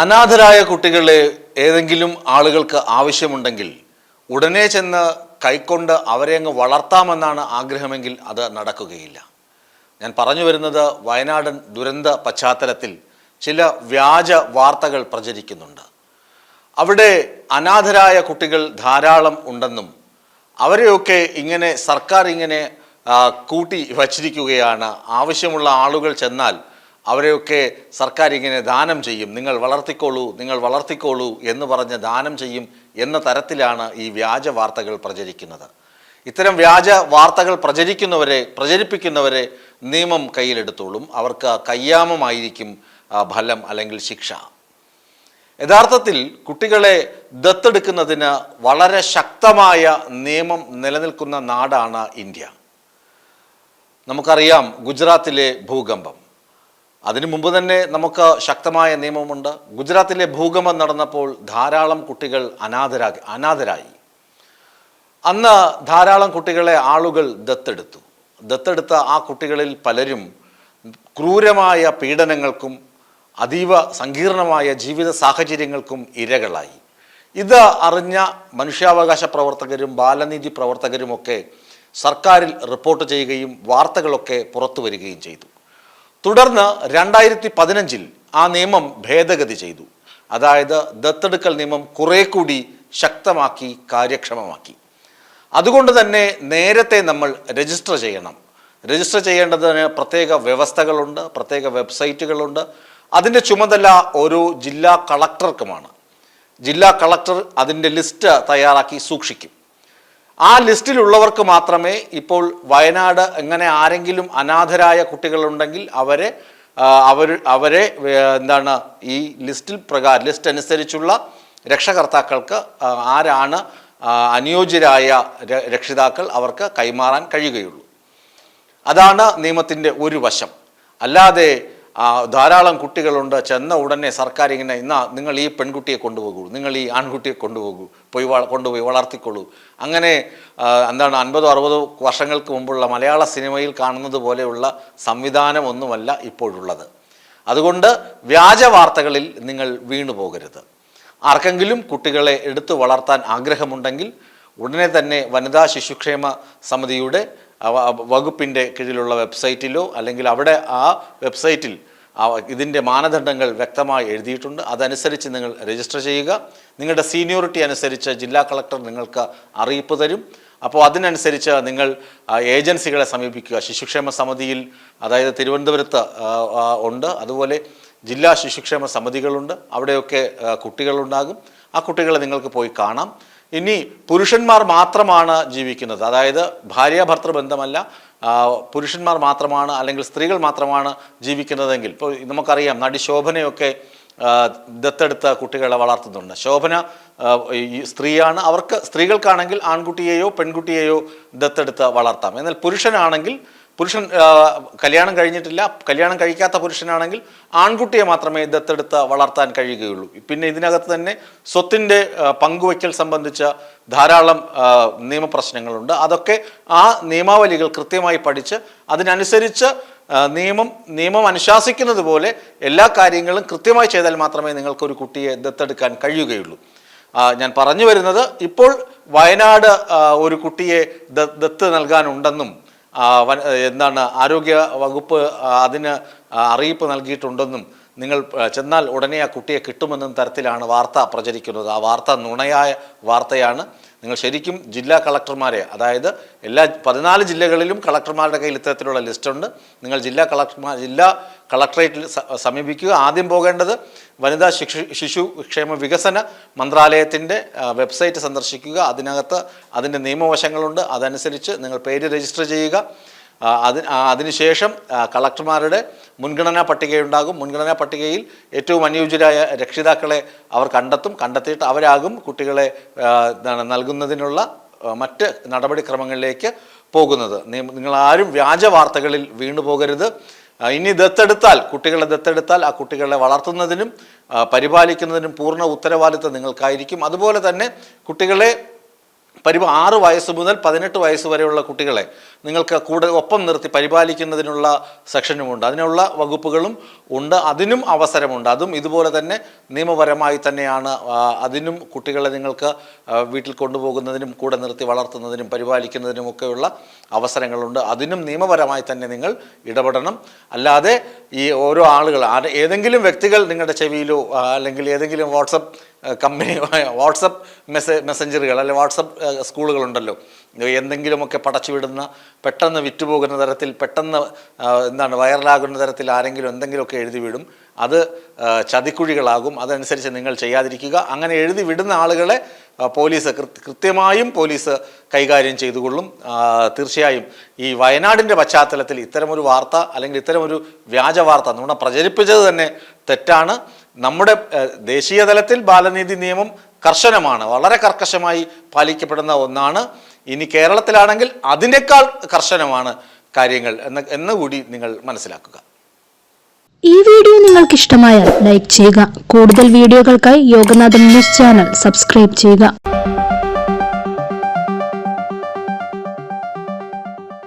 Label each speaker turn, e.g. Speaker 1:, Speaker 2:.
Speaker 1: അനാഥരായ കുട്ടികളെ ഏതെങ്കിലും ആളുകൾക്ക് ആവശ്യമുണ്ടെങ്കിൽ ഉടനെ ചെന്ന് കൈക്കൊണ്ട് അവരെ അങ്ങ് വളർത്താമെന്നാണ് ആഗ്രഹമെങ്കിൽ അത് നടക്കുകയില്ല. ഞാൻ പറഞ്ഞു വരുന്നത് വയനാടൻ ദുരന്ത പശ്ചാത്തലത്തിൽ ചില വ്യാജ വാർത്തകൾ പ്രചരിക്കുന്നുണ്ട്. അവിടെ അനാഥരായ കുട്ടികൾ ധാരാളം ഉണ്ടെന്നും അവരെയൊക്കെ ഇങ്ങനെ സർക്കാർ ഇങ്ങനെ കൂട്ടി വച്ചിരിക്കുകയാണ്. ആവശ്യമുള്ള ആളുകൾ ചെന്നാൽ അവരെയൊക്കെ സർക്കാർ ഇങ്ങനെ ദാനം ചെയ്യും. നിങ്ങൾ വളർത്തിക്കോളൂ നിങ്ങൾ വളർത്തിക്കോളൂ എന്ന് പറഞ്ഞ് ദാനം ചെയ്യും എന്ന തരത്തിലാണ് ഈ വ്യാജ വാർത്തകൾ പ്രചരിക്കുന്നത്. ഇത്തരം വ്യാജ വാർത്തകൾ പ്രചരിക്കുന്നവരെ പ്രചരിപ്പിക്കുന്നവരെ നിയമം കയ്യിലെടുത്തോളും. അവർക്ക് കയ്യാമമായിരിക്കും ഫലം അല്ലെങ്കിൽ ശിക്ഷ. യഥാർത്ഥത്തിൽ കുട്ടികളെ ദത്തെടുക്കുന്നതിന് വളരെ ശക്തമായ നിയമം നിലനിൽക്കുന്ന നാടാണ് ഇന്ത്യ. നമുക്കറിയാം ഗുജറാത്തിലെ ഭൂകമ്പം. അതിനു മുമ്പ് തന്നെ നമുക്ക് ശക്തമായ നിയമമുണ്ട്. ഗുജറാത്തിലെ ഭൂകമ്പം നടന്നപ്പോൾ ധാരാളം കുട്ടികൾ അനാഥരാ അനാഥരായി. അന്ന് ധാരാളം കുട്ടികളെ ആളുകൾ ദത്തെടുത്തു. ദത്തെടുത്ത ആ കുട്ടികളിൽ പലരും ക്രൂരമായ പീഡനങ്ങൾക്കും അതീവ സങ്കീർണമായ ജീവിത സാഹചര്യങ്ങൾക്കും ഇരകളായി. ഇത് അറിഞ്ഞ മനുഷ്യാവകാശ പ്രവർത്തകരും ബാലനീതി പ്രവർത്തകരുമൊക്കെ സർക്കാരിൽ റിപ്പോർട്ട് ചെയ്യുകയും വാർത്തകളൊക്കെ പുറത്തു വരികയും ചെയ്തു. തുടർന്ന് രണ്ടായിരത്തി പതിനഞ്ചിൽ ആ നിയമം ഭേദഗതി ചെയ്തു. അതായത് ദത്തെടുക്കൽ നിയമം കുറെ കൂടി ശക്തമാക്കി കാര്യക്ഷമമാക്കി. അതുകൊണ്ട് തന്നെ നേരത്തെ നമ്മൾ രജിസ്റ്റർ ചെയ്യണം. രജിസ്റ്റർ ചെയ്യേണ്ടതിന് പ്രത്യേക വ്യവസ്ഥകളുണ്ട് പ്രത്യേക വെബ്സൈറ്റുകളുണ്ട്. അതിന്റെ ചുമതല ഓരോ ജില്ലാ കളക്ടർക്കുമാണ്. ജില്ലാ കളക്ടർ അതിന്റെ ലിസ്റ്റ് തയ്യാറാക്കി സൂക്ഷിക്കും. ആ ലിസ്റ്റിലുള്ളവർക്ക് മാത്രമേ ഇപ്പോൾ വയനാട് എങ്ങനെ ആരെങ്കിലും അനാഥരായ കുട്ടികളുണ്ടെങ്കിൽ അവരെ അവർ അവരെ എന്താണ് ഈ ലിസ്റ്റിൽ പ്രകാരം ലിസ്റ്റ് അനുസരിച്ചുള്ള രക്ഷകർത്താക്കൾക്ക് ആരാണ് അനുയോജ്യരായ രക്ഷിതാക്കൾ അവർക്ക് കൈമാറാൻ കഴിയുകയുള്ളൂ. അതാണ് നിയമത്തിന്റെ ഒരു വശം. അല്ലാതെ ധാരാളം കുട്ടികളുണ്ട് ചെന്ന ഉടനെ സർക്കാർ ഇങ്ങനെ ഇന്നാ നിങ്ങൾ ഈ പെൺകുട്ടിയെ കൊണ്ടുപോകൂ നിങ്ങൾ ഈ ആൺകുട്ടിയെ കൊണ്ടുപോകൂ പോയി കൊണ്ടുപോയി വളർത്തിക്കൊള്ളൂ. അങ്ങനെ എന്താണ് അൻപതോ അറുപതോ വർഷങ്ങൾക്ക് മുമ്പുള്ള മലയാള സിനിമയിൽ കാണുന്നത് പോലെയുള്ള സംവിധാനമൊന്നുമല്ല ഇപ്പോഴുള്ളത്. അതുകൊണ്ട് വ്യാജ വാർത്തകളിൽ നിങ്ങൾ വീണു പോകരുത്. ആർക്കെങ്കിലും കുട്ടികളെ എടുത്തു വളർത്താൻ ആഗ്രഹമുണ്ടെങ്കിൽ ഉടനെ തന്നെ വനിതാ ശിശുക്ഷേമ സമിതിയുടെ വകുപ്പിന്റെ കീഴിലുള്ള വെബ്സൈറ്റിലോ അല്ലെങ്കിൽ അവിടെ ആ വെബ്സൈറ്റിൽ ഇതിന്റെ മാനദണ്ഡങ്ങൾ വ്യക്തമായി എഴുതിയിട്ടുണ്ട്. അതനുസരിച്ച് നിങ്ങൾ രജിസ്റ്റർ ചെയ്യുക. നിങ്ങളുടെ സീനിയോറിറ്റി അനുസരിച്ച് ജില്ലാ കളക്ടർ നിങ്ങൾക്ക് അറിയിപ്പ് തരും. അപ്പോൾ അതിനനുസരിച്ച് നിങ്ങൾ ഏജൻസികളെ സമീപിക്കുക. ശിശുക്ഷേമ സമിതിയിൽ അതായത് തിരുവനന്തപുരത്ത് ഉണ്ട്. അതുപോലെ ജില്ലാ ശിശുക്ഷേമ സമിതികളുണ്ട്. അവിടെയൊക്കെ കുട്ടികളുണ്ടാകും. ആ കുട്ടികളെ നിങ്ങൾക്ക് പോയി കാണാം. ഇനി പുരുഷന്മാർ മാത്രമാണ് ജീവിക്കുന്നത്. അതായത് ഭാര്യ ഭർത്തൃ ബന്ധമല്ല. പുരുഷന്മാർ മാത്രമാണ് അല്ലെങ്കിൽ സ്ത്രീകൾ മാത്രമാണ് ജീവിക്കുന്നതെങ്കിൽ. ഇപ്പോൾ നമുക്കറിയാം നടി ശോഭനയൊക്കെ ദത്തെടുത്ത കുട്ടികളെ വളർത്തുന്നുണ്ട്. ശോഭന സ്ത്രീയാണ്. അവർക്ക് സ്ത്രീകൾക്കാണെങ്കിൽ ആൺകുട്ടിയെയോ പെൺകുട്ടിയെയോ ദത്തെടുത്ത് വളർത്താം. എന്നാൽ പുരുഷനാണെങ്കിൽ പുരുഷൻ കല്യാണം കഴിഞ്ഞിട്ടില്ല. കല്യാണം കഴിക്കാത്ത പുരുഷനാണെങ്കിൽ ആൺകുട്ടിയെ മാത്രമേ ദത്തെടുത്ത് വളർത്താൻ കഴിയുകയുള്ളൂ. പിന്നെ ഇതിനകത്ത് തന്നെ സ്വത്തിന്റെ പങ്കുവയ്ക്കൽ സംബന്ധിച്ച ധാരാളം നിയമപ്രശ്നങ്ങളുണ്ട്. അതൊക്കെ ആ നിയമാവലികൾ കൃത്യമായി പഠിച്ച് അതിനനുസരിച്ച് നിയമം നിയമം അനുശാസിക്കുന്നത് പോലെ എല്ലാ കാര്യങ്ങളും കൃത്യമായി ചെയ്താൽ മാത്രമേ നിങ്ങൾക്കൊരു കുട്ടിയെ ദത്തെടുക്കാൻ കഴിയുകയുള്ളൂ. ഞാൻ പറഞ്ഞു വരുന്നത് ഇപ്പോൾ വയനാട് ഒരു കുട്ടിയെ ദത്ത് നൽകാനുണ്ടെന്നും എന്താണ് ആരോഗ്യ വകുപ്പ് അതിന് അറിയിപ്പ് നൽകിയിട്ടുണ്ടെന്നും നിങ്ങൾ ചെന്നാൽ ഉടനെ ആ കുട്ടിയെ കിട്ടുമെന്ന തരത്തിലാണ് വാർത്ത പ്രചരിക്കുന്നത്. ആ വാർത്ത നുണയായ വാർത്തയാണ്. നിങ്ങൾ ശരിക്കും ജില്ലാ കളക്ടർമാരെ അതായത് എല്ലാ പതിനാല് ജില്ലകളിലും കളക്ടർമാരുടെ കയ്യിൽ ഇത്തരത്തിലുള്ള ലിസ്റ്റുണ്ട്. നിങ്ങൾ ജില്ലാ കളക്ടർമാർ ജില്ലാ കളക്ടറേറ്റിൽ സമീപിക്കുക. ആദ്യം പോകേണ്ടത് വനിതാ ശിശു ശിശു ക്ഷേമ വികസന മന്ത്രാലയത്തിന്റെ വെബ്സൈറ്റ് സന്ദർശിക്കുക. അതിനകത്ത് അതിന്റെ നിയമവശങ്ങളുണ്ട്. അതനുസരിച്ച് നിങ്ങൾ പേര് രജിസ്റ്റർ ചെയ്യുക. ആ, അതി ആ, അതിനുശേഷം കളക്ടർമാരുടെ മുൻഗണനാ പട്ടികയുണ്ടാകും. മുൻഗണനാ പട്ടികയിൽ ഏറ്റവും അനുയോജ്യരായ രക്ഷിതാക്കളെ അവർ കണ്ടെത്തും. കണ്ടെത്തിയിട്ട് അവരാകും കുട്ടികളെ നൽകുന്നതിനുള്ള മറ്റ് നടപടിക്രമങ്ങളിലേക്ക് പോകുന്നത്. നിങ്ങൾ ആരും വ്യാജ വാർത്തകളിൽ വീണു പോകരുത്. ഇനി ദത്തെടുത്താൽ കുട്ടികളെ ദത്തെടുത്താൽ ആ കുട്ടികളെ വളർത്തുന്നതിനും പരിപാലിക്കുന്നതിനും പൂർണ ഉത്തരവാദിത്തം നിങ്ങൾക്കായിരിക്കും. അതുപോലെ തന്നെ കുട്ടികളെ പരിപ ആറ് വയസ്സ് മുതൽ പതിനെട്ട് വയസ്സ് വരെയുള്ള കുട്ടികളെ നിങ്ങൾക്ക് കൂടെ ഒപ്പം നിർത്തി പരിപാലിക്കുന്നതിനുള്ള സെക്ഷനുമുണ്ട്. അതിനുള്ള വകുപ്പുകളും ഉണ്ട്. അതിനും അവസരമുണ്ട്. അതും ഇതുപോലെ തന്നെ നിയമപരമായി തന്നെയാണ്. അതിനും കുട്ടികളെ നിങ്ങൾക്ക് വീട്ടിൽ കൊണ്ടുപോകുന്നതിനും കൂടെ നിർത്തി വളർത്തുന്നതിനും പരിപാലിക്കുന്നതിനും ഒക്കെയുള്ള അവസരങ്ങളുണ്ട്. അതിനും നിയമപരമായി തന്നെ നിങ്ങൾ ഇടപെടണം. അല്ലാതെ ഈ ഓരോ ആളുകൾ ഏതെങ്കിലും വ്യക്തികൾ നിങ്ങളുടെ ചെവിയിലോ അല്ലെങ്കിൽ ഏതെങ്കിലും വാട്സപ്പ് കമ്പനി വാട്സപ്പ് മെസ്സേ മെസ്സഞ്ചറുകൾ അല്ലെങ്കിൽ വാട്സപ്പ് സ്കൂളുകളുണ്ടല്ലോ. എന്തെങ്കിലുമൊക്കെ പടച്ചുവിടുന്ന പെട്ടെന്ന് വിറ്റുപോകുന്ന തരത്തിൽ പെട്ടെന്ന് എന്താണ് വൈറലാകുന്ന തരത്തിൽ ആരെങ്കിലും എന്തെങ്കിലുമൊക്കെ എഴുതി വിടും അത് ചതിക്കുഴികളാകും. അതനുസരിച്ച് നിങ്ങൾ ചെയ്യാതിരിക്കുക. അങ്ങനെ എഴുതി വിടുന്ന ആളുകളെ പോലീസ് കൃത്യമായും പോലീസ് കൈകാര്യം ചെയ്തുകൊള്ളും. തീർച്ചയായും ഈ വയനാടിന്റെ പശ്ചാത്തലത്തിൽ ഇത്തരമൊരു വാർത്ത അല്ലെങ്കിൽ ഇത്തരമൊരു വ്യാജ വാർത്ത നമ്മുടെ പ്രചരിപ്പിച്ചത് തന്നെ തെറ്റാണ്. നമ്മുടെ ദേശീയ തലത്തിൽ ബാലനീതി നിയമം കർശനമാണ്. വളരെ കർക്കശമായി പാലിക്കപ്പെടുന്ന ഒന്നാണ്. ഇനി കേരളത്തിലാണെങ്കിൽ അതിനേക്കാൾ കർശനമാണ് കാര്യങ്ങൾ എന്ന് എന്നുകൂടി നിങ്ങൾ മനസ്സിലാക്കുക.
Speaker 2: ഈ വീഡിയോ നിങ്ങൾക്ക് ഇഷ്ടമായാൽ ലൈക്ക് ചെയ്യുക. കൂടുതൽ വീഡിയോകൾക്കായി യോഗനാഥൻ ന്യൂസ് ചാനൽ സബ്സ്ക്രൈബ് ചെയ്യുക.